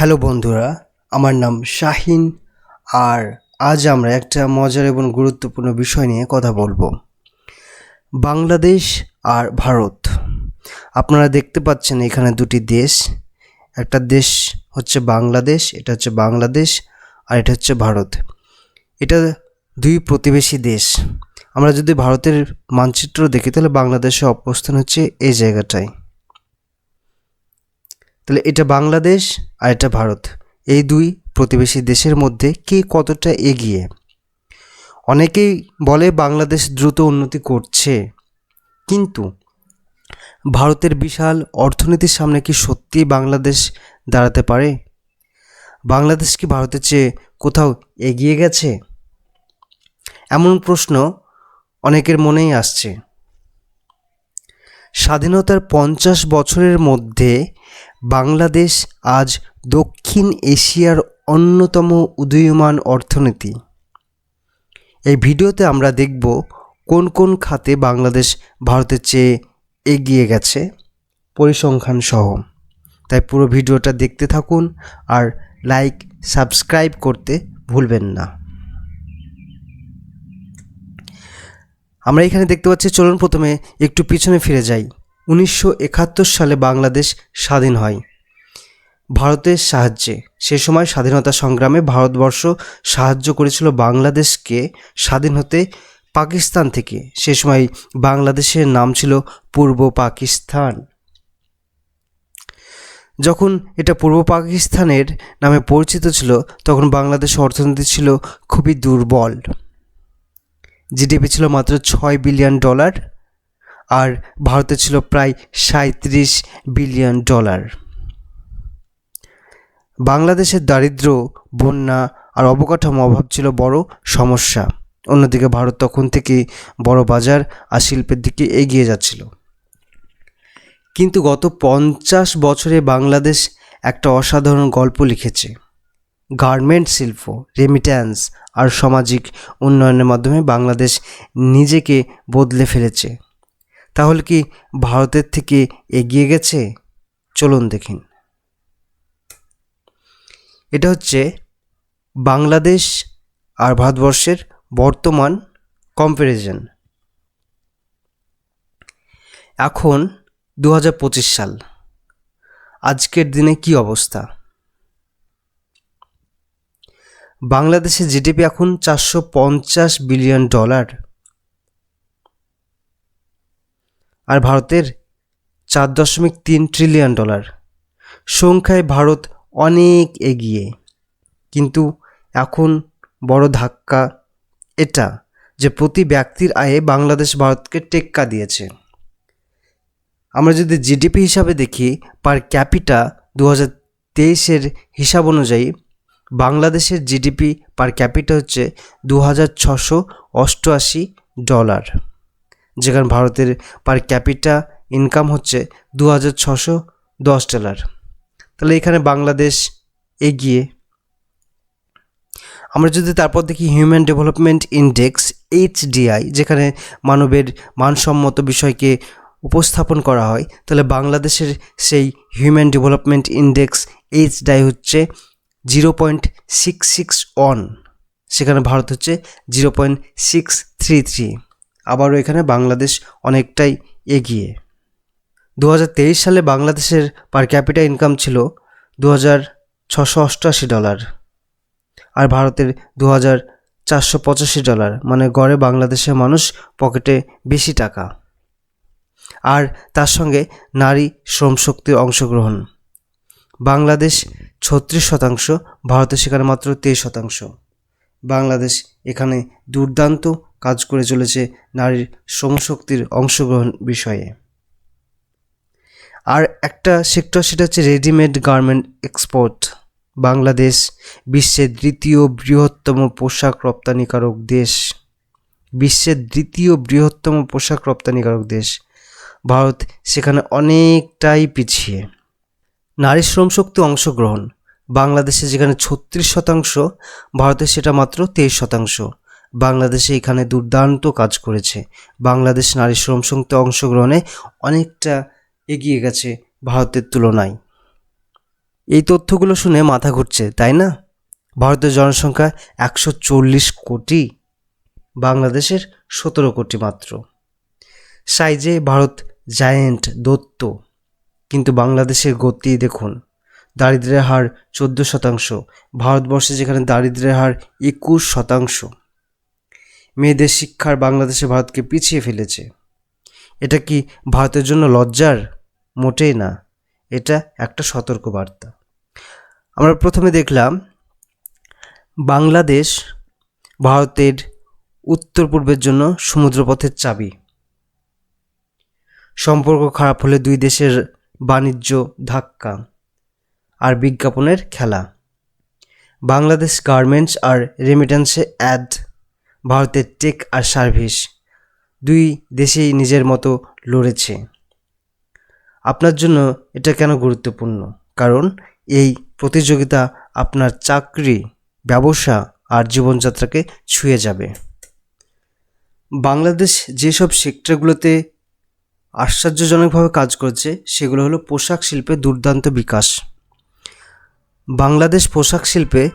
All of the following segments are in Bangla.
হ্যালো বন্ধুরা, আমার নাম শাহিন। আর আজ আমরা একটা মজার এবং গুরুত্বপূর্ণ বিষয় নিয়ে কথা বলব। বাংলাদেশ আর ভারত। আপনারা দেখতে পাচ্ছেন এখানে দুটি দেশ। একটা দেশ হচ্ছে বাংলাদেশ, এটা হচ্ছে বাংলাদেশ, আর এটা হচ্ছে ভারত। এটা দুই প্রতিবেশী দেশ। আমরা যদি ভারতের মানচিত্র দেখি, তাহলে বাংলাদেশের অবস্থান হচ্ছে এই জায়গাটায়। তাহলে এটা বাংলাদেশ আর এটা ভারত। এই দুই প্রতিবেশী দেশের মধ্যে কে কতটা এগিয়ে? অনেকেই বলে বাংলাদেশ দ্রুত উন্নতি করছে। কিন্তু ভারতের বিশাল অর্থনীতির সামনে কি সত্যিই বাংলাদেশ দাঁড়াতে পারে? বাংলাদেশ কি ভারতের চেয়ে কোথাও এগিয়ে গেছে? এমন প্রশ্ন অনেকের মনেই আসছে। স্বাধীনতার পঞ্চাশ বছরের মধ্যে বাংলাদেশ আজ দক্ষিণ এশিয়ার অন্যতম উদীয়মান অর্থনীতি। এই ভিডিওতে আমরা দেখব কোন কোন খাতে বাংলাদেশ ভারতের চেয়ে এগিয়ে গেছে পরিসংখ্যান সহ। তাই পুরো ভিডিওটা দেখতে থাকুন আর লাইক, সাবস্ক্রাইব করতে ভুলবেন না। আমরা এখানে দেখতে পাচ্ছি, চলুন প্রথমে একটু পিছনে ফিরে যাই। উনিশশো একাত্তর সালে বাংলাদেশ স্বাধীন হয়। ভারতের সাহায্যে। সে সময় স্বাধীনতা সংগ্রামে ভারতবর্ষ সাহায্য করেছিল বাংলাদেশকে স্বাধীন হতে পাকিস্তান থেকে। সে সময় বাংলাদেশের নাম ছিল পূর্ব পাকিস্তান। যখন এটা পূর্ব পাকিস্তানের নামে পরিচিত ছিল, তখন বাংলাদেশের অর্থনীতি ছিল খুবই দুর্বল। জিডিপি ছিল মাত্র ছয় বিলিয়ন ডলার। আর ভারতে ছিল প্রায় সাঁত্রিশ বিলিয়ন ডলার। বাংলাদেশের দারিদ্র, বন্যা আর অবকাঠামো অভাব ছিল বড় সমস্যা। অন্যদিকে ভারত তখন থেকে বড় বাজার আর শিল্পের দিকে এগিয়ে যাচ্ছিল। কিন্তু গত পঞ্চাশ বছরে বাংলাদেশ একটা অসাধারণ গল্প লিখেছে। গার্মেন্ট শিল্প রেমিট্যান্স আর সামাজিক উন্নয়নের মাধ্যমে বাংলাদেশ নিজেকে বদলে ফেলেছে। তাহলে কি ভারতের থেকে এগিয়ে গেছে? চলুন দেখিন এটা হচ্ছে বাংলাদেশ আর ভারতবর্ষের বর্তমান কম্প্যারিজন এখন দু হাজার পঁচিশ সাল। আজকের দিনে কি অবস্থা? বাংলাদেশের জিডিপি এখন চারশো পঞ্চাশ বিলিয়ন ডলার আর ভারতের চার দশমিক তিন ট্রিলিয়ন ডলার সংখ্যায় ভারত অনেক এগিয়ে। কিন্তু এখন বড় ধাক্কা এটা যে প্রতি ব্যক্তির আয়ে বাংলাদেশ ভারতকে টেক্কা দিয়েছে। আমরা যদি জিডিপি হিসাবে দেখি, পার ক্যাপিটা দু হাজার তেইশের হিসাব অনুযায়ী বাংলাদেশের জিডিপি পার ক্যাপিটা হচ্ছে দু হাজার ছশো অষ্টআশি ডলার। যেখানে ভারতের পার ক্যাপিটা ইনকাম হচ্ছে দু হাজার ছশো দশ ডলার। তাহলে এখানে বাংলাদেশ এগিয়ে। আমরা যদি তারপর দেখি হিউম্যান ডেভেলপমেন্ট ইন্ডেক্স এইচডিআই যেখানে মানবের মানসম্মত বিষয়কে উপস্থাপন করা হয়, তাহলে বাংলাদেশের সেই হিউম্যান ডেভেলপমেন্ট ইন্ডেক্স এইচডিআই হচ্ছে zero point six six one সেখানে ভারত হচ্ছে zero point six three three আবারও এখানে বাংলাদেশ অনেকটাই এগিয়ে। দু হাজার তেইশ সালে বাংলাদেশের পার ক্যাপিটা ইনকাম ছিল দু ডলার আর ভারতের দু চারশো পঁচাশি ডলার মানে গড়ে বাংলাদেশের মানুষ পকেটে বেশি টাকা। আর তার সঙ্গে নারী শ্রমশক্তির অংশগ্রহণ। বাংলাদেশ ছত্রিশ শতাংশ, ভারতে সেখানে মাত্র তেইশ শতাংশ। বাংলাদেশ এখানে দুর্দান্ত কাজ করে চলেছে নারীর শ্রমশক্তির অংশগ্রহণ বিষয়ে। আর একটা সেক্টর সেটা হচ্ছে রেডিমেড গার্মেন্ট এক্সপোর্ট। বাংলাদেশ বিশ্বের দ্বিতীয় বৃহত্তম পোশাক রপ্তানিকারক দেশ। বিশ্বের দ্বিতীয় বৃহত্তম পোশাক রপ্তানিকারক দেশ। ভারত সেখানে অনেকটাই পিছিয়ে। নারী শ্রমশক্তি অংশগ্রহণ। বাংলাদেশে যেখানে ছত্রিশ শতাংশ, ভারতে সেটা মাত্র তেইশ শতাংশ। বাংলাদেশে এখানে দুর্দান্ত কাজ করেছে। বাংলাদেশ নারী শ্রমশক্তি অংশগ্রহণে অনেকটা এগিয়ে গেছে ভারতের তুলনায়। এই তথ্যগুলো শুনে মাথা ঘুরছে, তাই না? ভারতের জনসংখ্যা একশো চল্লিশ কোটি, বাংলাদেশের সতেরো কোটি মাত্র। সাইজে ভারত জায়েন্ট দত্ত, কিন্তু বাংলাদেশের গতি দেখুন, দারিদ্র্যের হার চোদ্দ শতাংশ, ভারতবর্ষে যেখানে দারিদ্র্যের হার একুশ শতাংশ। মেয়েদের শিক্ষার বাংলাদেশে ভারতকে পিছিয়ে ফেলেছে। এটা কি ভারতের জন্য লজ্জার? মোটেই না। এটা একটা সতর্ক বার্তা আমরা প্রথমে দেখলাম, বাংলাদেশ ভারতের উত্তর পূর্বের জন্য সমুদ্রপথের চাবি। সম্পর্ক খারাপ হলে দুই দেশের বাণিজ্য ধাক্কা আর বিজ্ঞাপনের খেলা। বাংলাদেশ গার্মেন্টস আর রেমিটেন্সে অ্যাড ভারতের টেক আর সার্ভিস দুই দেশেই নিজের মতো লড়েছে। আপনার জন্য এটা কেন গুরুত্বপূর্ণ? কারণ এই প্রতিযোগিতা আপনার চাকরি, ব্যবসা আর জীবনযাত্রাকে ছুঁয়ে যাবে। বাংলাদেশ যেসব সেক্টরগুলোতে আশ্চর্যজনকভাবে কাজ করছে, সেগুলো হলো পোশাক শিল্পে দুর্দান্ত বিকাশ। বাংলাদেশ পোশাক শিল্পে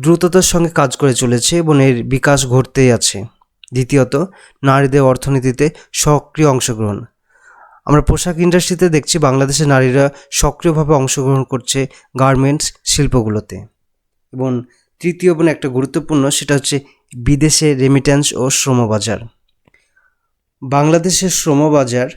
দ্রুততার সঙ্গে কাজ করে চলেছে এবং এর বিকাশ ঘটতেই আছে। দ্বিতীয়ত, নারীদের অর্থনীতিতে সক্রিয় অংশগ্রহণ। আমরা পোশাক ইন্ডাস্ট্রিতে দেখছি বাংলাদেশের নারীরা সক্রিয়ভাবে অংশগ্রহণ করছে গার্মেন্টস শিল্পগুলোতে। এবং তৃতীয় এবং একটা গুরুত্বপূর্ণ, সেটা হচ্ছে বিদেশে রেমিট্যান্স ও শ্রমবাজার। বাংলাদেশের শ্রমবাজার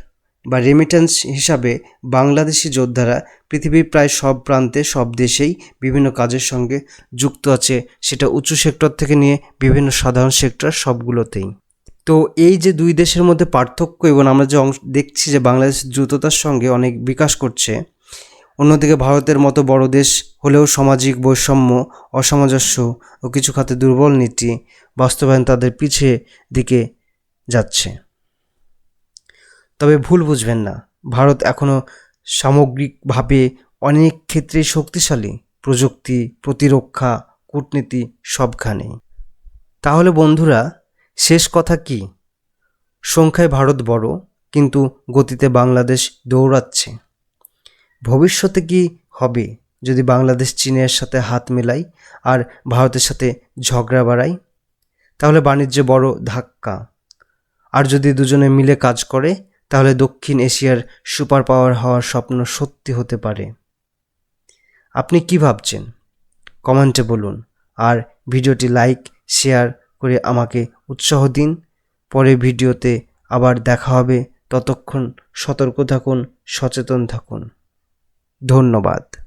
বা রেমিট্যান্স হিসাবে বাংলাদেশি যোদ্ধারা পৃথিবীর প্রায় সব প্রান্তে, সব দেশেই বিভিন্ন কাজের সঙ্গে যুক্ত আছে। সেটা উঁচু সেক্টর থেকে নিয়ে বিভিন্ন সাধারণ সেক্টর সবগুলোতেই। তো এই যে দুই দেশের মধ্যে পার্থক্য এবং আমরা যে অংশ দেখছি যে বাংলাদেশ দ্রুততার সঙ্গে অনেক বিকাশ করছে, অন্যদিকে ভারতের মতো বড় দেশ হলেও সামাজিক বৈষম্য, অসামঞ্জস্য ও কিছু খাতে দুর্বল নীতি বাস্তবায়ন তাদের পিছিয়ে দিকে যাচ্ছে। তবে ভুল বুঝবেন না। ভারত এখনও সামগ্রিকভাবে অনেক ক্ষেত্রেই শক্তিশালী। প্রযুক্তি, প্রতিরক্ষা, কূটনীতি সবখানেই তাহলে বন্ধুরা, শেষ কথা কি? সংখ্যায় ভারত বড়, কিন্তু গতিতে বাংলাদেশ দৌড়াচ্ছে। ভবিষ্যতে কি হবে? যদি বাংলাদেশ চীনের সাথে হাত মেলাই আর ভারতের সাথে ঝগড়া বাড়ায়? তাহলে বাণিজ্যে বড় ধাক্কা। আর যদি দুজনে মিলে কাজ করে তাহলে দক্ষিণ এশিয়ার সুপার পাওয়ার হওয়ার স্বপ্ন সত্যি হতে পারে। আপনি কি ভাবছেন? কমেন্টে বলুন। আর ভিডিওটি লাইক, শেয়ার করে আমাকে উৎসাহ দিন। পরে ভিডিওতে আবার দেখা হবে। ততক্ষণ সতর্ক থাকুন, সচেতন থাকুন। ধন্যবাদ।